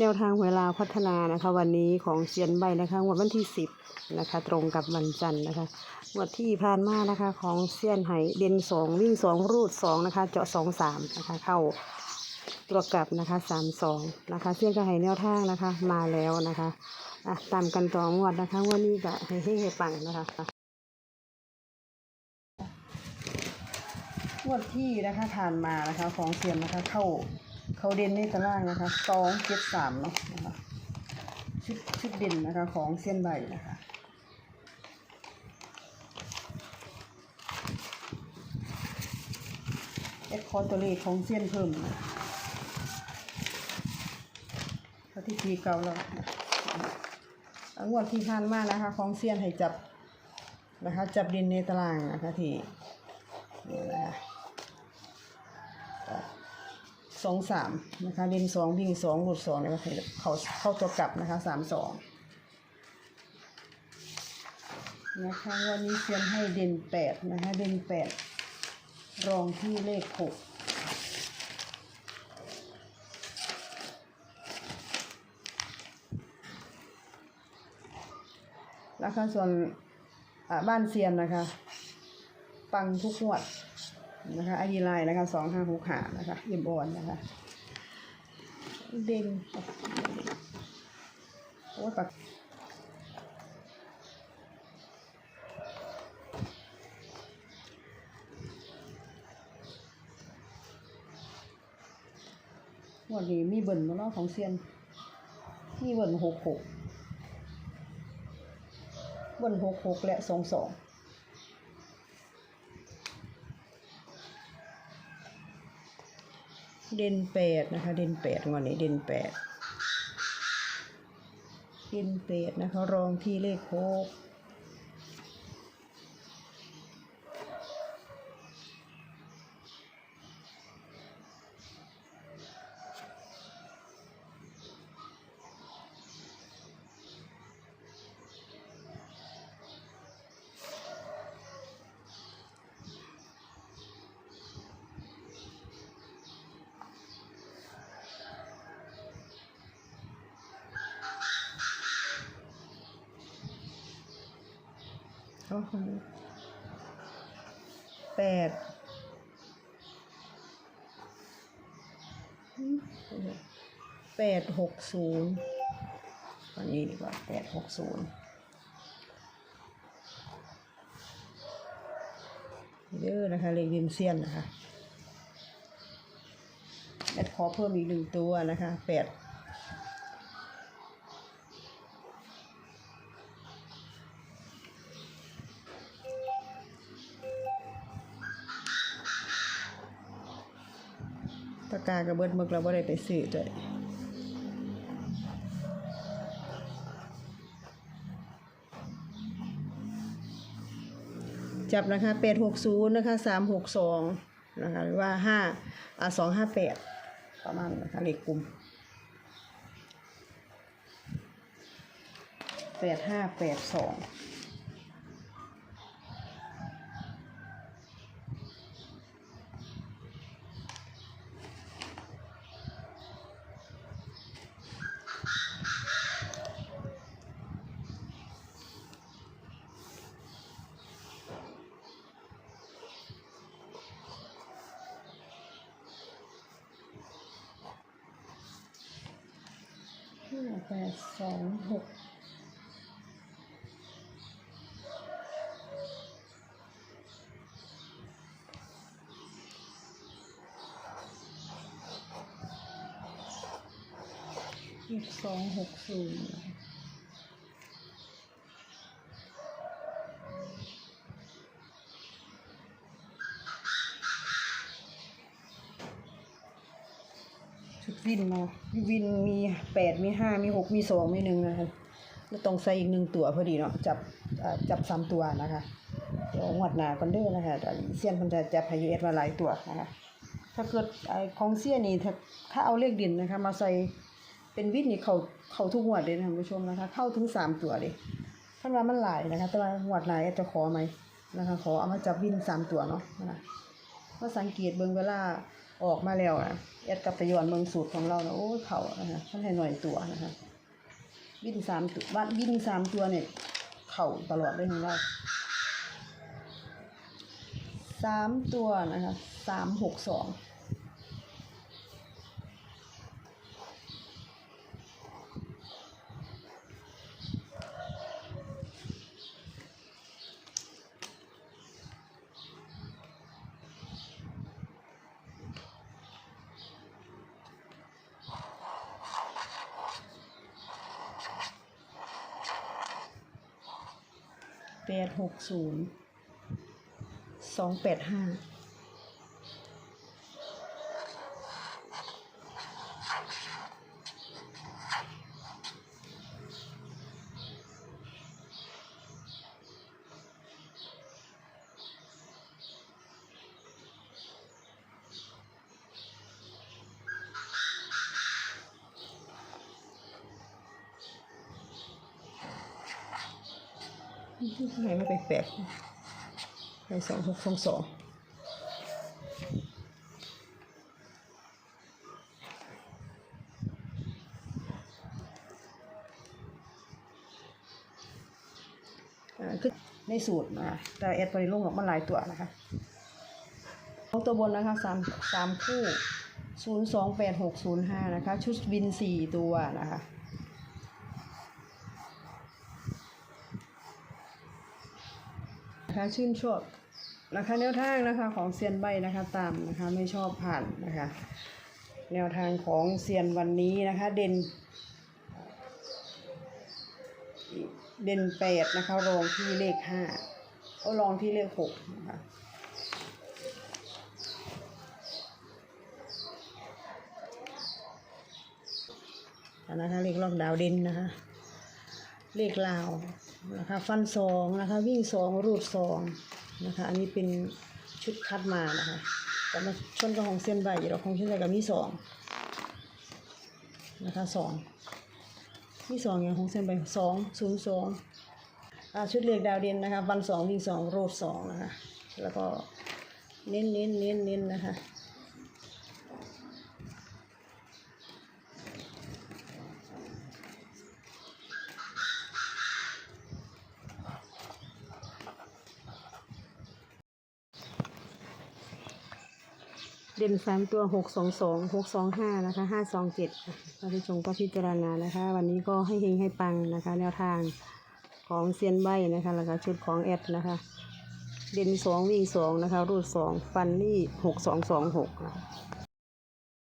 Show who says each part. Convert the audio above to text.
Speaker 1: แนวทางเวลาพัฒนานะคะ วันนี้ของเซียนใบนะคะงวดวันที่สิบนะคะ ตรงกับวันจันทร์นะคะงวดที่ผ่านมานะคะ ของเซียนไหเด่นสองวิ่งสองรูดสองนะคะ เจาะสองสามนะคะ เข้าตัวกลับนะคะสามสองนะคะ เซียนก็ให้แนวทางนะคะ มาแล้วนะคะอะตามกันต่องวดนะคะ วันนี้ก็ให้ให้ให้ปังนะคะงวดที่นะคะผ่านมานะคะของเซียนนะคะเข้า เขาเด่นในตารางนะคะสองเจ็ดสามเนาะนะคะชุดชุดเด่นนะคะของเส้นใบนะคะเอ็ดคอตัวเลขของเส้นเพิ่มนะที่ทีเก่าแล้วนะเอางวดที่ผ่านมานะคะ ของเซียนให้จับนะคะ จับด่นในตารางนะคะที่นี่นะคะ สองสามนะคะเด่นสองวิ่งสองหลุดสองนะคะเขาเข้าตัวกลับนะคะสามสองนะคะวันนี้เซียนให้เด่นแปดนะคะเด่นแปดรองที่เลขหกแล้วก็ส่วนบ้านเซียนนะคะ ปังทุกงวด นะคะไอดีไลน์นะคะสองห้าหกหานะคะเอ็มบอลนะคะ เด่นโอ้ยปักวันนี้มีเบิ่นมาเนาะของเซียน มีเบิ่นหกหกเบิ่นหกหกและสองสอง เด่นแปดนะคะ เด่นแปดวันนี้เด่นแปดเด่นแปดนะคะ รองที่เลขหก เอาคนนี้แปดแปดหกศูนย์อันนี้ดีกว่าแปดหกศูนย์เยอะนะคะเลขดินเซียนนะคะแอดขอเพิ่มอีกหนึ่งตัวนะคะแปดากระเบิดมึกเราบ่ได้ไปซื้อด้วยจับนะคะแปดหกศูนย์นะคะสามหกสองนะคะหรือว่าห้าอ่าสองห้าแปดประมาณนะคะเลขกลุ่มแปดห้าแปดสอง แปดสองหกสองหกศูนย์ ชุดวินเนาะวินมีแปดมีห้ามีหกมีสองมีหนึ่งนะคะแล้วต้องใส่อีกหนึ่งตัวพอดีเนาะจับจับสามตัวนะคะ เดี๋ยวงวดหนากันเด้อนะคะเซียนมันจะจับพายุเอสมาหลายตัวนะคะถ้าเกิดไอ้ของเซียนนี่ถ้าถ้าเอาเลขดินนะคะ มาใส่เป็นวินนี่เขาเขาทุกงวดเลยนะท่านผู้ชมนะคะ เข้าถึงสามตัวเลยท่านว่ามันหลายนะคะ แต่ว่างวดหลายจะขอไหมนะคะ ขอเอามาจับวินสามตัวเนาะนะคะก็สังเกตเบิ่งเวลา ออกมาแล้วอะแอดกับไปย้อนเมืองสูตรของเรานะโอ้ยเขานะนะท่านให้หน่อยตัวนะคะวินสามตัววินสามตัวเนี่ย เข่าตลอดเลยของเราสามตัวนะคะสามหกสอง แปดหกศูนย์สองแปดห้า ทำไมไม่แปลกๆไปสองหกสองสองคือในสูตรมาแต่แอดไปลงออกมาหลายตัวนะคะของตัวบนนะคะสามสามคู่ศูนย์สองแปดหกศูนย์ห้านะคะ ชุดวินสี่ตัวนะคะ นะคะชื่นชอบนะคะแนวทางนะคะของเซียนใบนะคะตามนะคะไม่ชอบผ่านนะคะ แนวทางของเซียนวันนี้นะคะเด่น เด่นแปดนะคะรองที่เลขห้าก็รองที่เลขหกนะคะนะคะเลขรอบดาวเด่นนะคะเลขลาว นะคะฟันสองนะคะ วิ่งสองรูดสองนะคะ อันนี้เป็นชุดคัดมานะคะแต่มาชนกับของเส้นใบเราของเส้นใบกับมีสองนะคะสองมีสองอย่างของเส้นใบสองศูนย์สองอาชุดเลขดาวเด่นนะคะฟันสองวิ่งสองรูดสองนะคะ แล้วก็เน้นเน้นเน้นเน้นนะคะ เด่นสามตัวหกสองสองหกสองห้านะคะห้าสองเจ็ดท่านผู้ชมก็พิจารณานะคะ วันนี้ก็ให้เฮงให้ปังนะคะ แนวทางของเซียนใบนะคะแล้วก็ชุดของแอดนะคะ เด่นสองวิ่งสองนะคะ รูดสองฟันนี่หกสองสองหกนะคะ